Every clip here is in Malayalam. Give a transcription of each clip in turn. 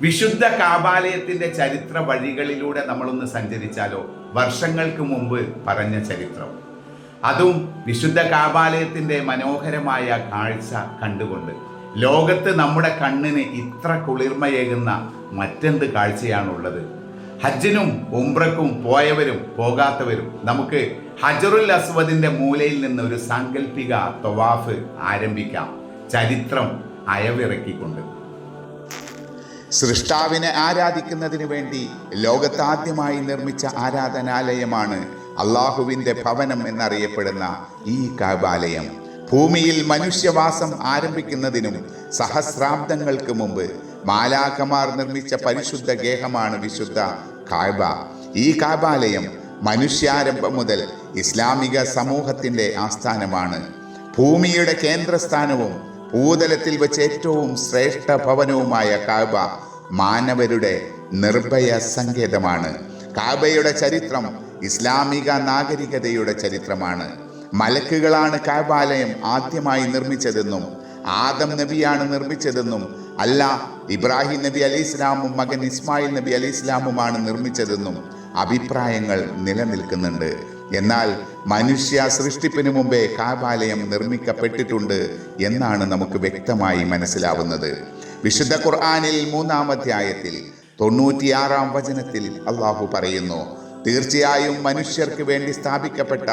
വിശുദ്ധ കാബാലയത്തിന്റെ ചരിത്ര വഴികളിലൂടെ നമ്മളൊന്ന് സഞ്ചരിച്ചാലോ? വർഷങ്ങൾക്ക് മുമ്പ് പറഞ്ഞ ചരിത്രം. അതും വിശുദ്ധ കാബാലയത്തിന്റെ മനോഹരമായ കാഴ്ച കണ്ടുകൊണ്ട്. ലോകത്ത് നമ്മുടെ കണ്ണിന് ഇത്ര കുളിർമയേകുന്ന മറ്റെന്ത് കാഴ്ചയാണുള്ളത്? ഹജ്ജിനും ഉംറക്കും പോയവരും പോകാത്തവരും നമുക്ക് ഹജറുൽ അസ്വദിന്റെ മൂലയിൽ നിന്ന് ഒരു സാങ്കല്പിക തൊവാഫ് ആരംഭിക്കാം. ചരിത്രം അയവിറക്കിക്കൊണ്ട്. സൃഷ്ടാവിനെ ആരാധിക്കുന്നതിന് വേണ്ടി ലോകത്താദ്യമായി നിർമ്മിച്ച ആരാധനാലയമാണ് അള്ളാഹുവിന്റെ ഭവനം എന്നറിയപ്പെടുന്ന ഈ കാബാലയം ഭൂമിയിൽ മനുഷ്യവാസം ആരംഭിക്കുന്നതിനും സഹസ്രാബ്ദങ്ങൾക്ക് മുമ്പ് മാലാഖമാർ നിർമ്മിച്ച പരിശുദ്ധ ഗേഹമാണ് വിശുദ്ധ കാബ ഈ കാബാലയം മനുഷ്യാരംഭം മുതൽ ഇസ്ലാമിക സമൂഹത്തിന്റെ ആസ്ഥാനമാണ്. ഭൂമിയുടെ കേന്ദ്രസ്ഥാനവും ഭൂതലത്തിൽ വെച്ച് ഏറ്റവും ശ്രേഷ്ഠ ഭവനവുമായ കാബ മാനവരുടെ നിർഭയ സങ്കേതമാണ്. കാബയുടെ ചരിത്രം ഇസ്ലാമിക നാഗരികതയുടെ ചരിത്രമാണ്. മലക്കുകളാണ് കാബാലയം ആദ്യമായി നിർമ്മിച്ചതെന്നും ആദം നബിയാണ് നിർമ്മിച്ചതെന്നും അല്ല ഇബ്രാഹിം നബി അലി ഇസ്ലാമും മകൻ ഇസ്മായിൽ നബി അലി ഇസ്ലാമുമാണ് നിർമ്മിച്ചതെന്നും അഭിപ്രായങ്ങൾ നിലനിൽക്കുന്നുണ്ട്. എന്നാൽ മനുഷ്യ സൃഷ്ടിപ്പിന് മുമ്പേ കാബാലയം നിർമ്മിക്കപ്പെട്ടിട്ടുണ്ട് എന്നാണ് നമുക്ക് വ്യക്തമായി മനസ്സിലാവുന്നത്. വിശുദ്ധ ഖുർആാനിൽ മൂന്നാം അധ്യായത്തിൽ തൊണ്ണൂറ്റിയാറാം വചനത്തിൽ അള്ളാഹു പറയുന്നു തീർച്ചയായും മനുഷ്യർക്ക് വേണ്ടി സ്ഥാപിക്കപ്പെട്ട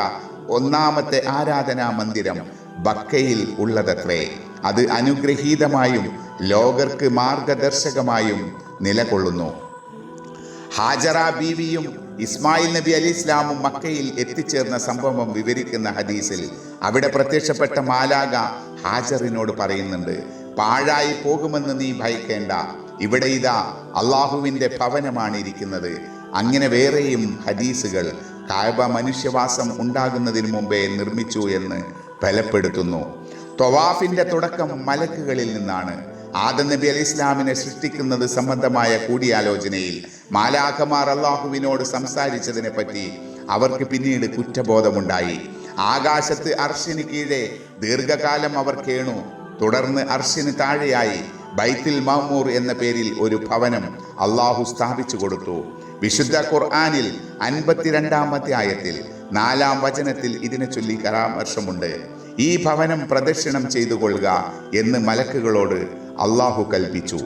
ഒന്നാമത്തെ ആരാധനാ മന്ദിരം ബക്കയിൽ ഉള്ളതത്രേ. അത് അനുഗ്രഹീതമായും ലോകർക്ക് മാർഗദർശകമായും നിലകൊള്ളുന്നു. ഹാജറ ബീവിയും ഇസ്മായിൽ നബി അലി ഇസ്ലാമും മക്കയിൽ എത്തിച്ചേർന്ന സംഭവം വിവരിക്കുന്ന ഹദീസിൽ അവിടെ പ്രത്യക്ഷപ്പെട്ട മാലാക ഹാജറിനോട് പറയുന്നുണ്ട് പാഴായി പോകുമെന്ന് നീ ഭയക്കേണ്ട. ഇവിടെ ഇതാ അള്ളാഹുവിന്റെ ഭവനമാണ് ഇരിക്കുന്നത്. അങ്ങനെ വേറെയും ഹദീസുകൾ കായബ മനുഷ്യവാസം ഉണ്ടാകുന്നതിന് മുമ്പേ നിർമ്മിച്ചു എന്ന് ബലപ്പെടുത്തുന്നു. തൊവാഫിന്റെ തുടക്കം മലക്കുകളിൽ നിന്നാണ്. ആദം നബി അലി ഇസ്ലാമിനെ സൃഷ്ടിക്കുന്നത് സംബന്ധമായ കൂടിയാലോചനയിൽ മാലാഖമാർ അള്ളാഹുവിനോട് സംസാരിച്ചതിനെ പറ്റി അവർക്ക് പിന്നീട് കുറ്റബോധമുണ്ടായി. ആകാശത്ത് അർഷിന് കീഴെ ദീർഘകാലം അവർ കേണു. തുടർന്ന് അർഷിന് താഴെയായി ബൈത്തിൽ മാമൂർ എന്ന പേരിൽ ഒരു ഭവനം അള്ളാഹു സ്ഥാപിച്ചു കൊടുത്തു. വിശുദ്ധ ഖുർആാനിൽ അൻപത്തിരണ്ടാമത്തെ ആയത്തിൽ നാലാം വചനത്തിൽ ഇതിനെ ചൊല്ലി പരാമർശമുണ്ട്. ഈ ഭവനം പ്രദക്ഷിണം ചെയ്തു കൊള്ളുക എന്ന് മലക്കുകളോട് അള്ളാഹു കൽപ്പിച്ചു.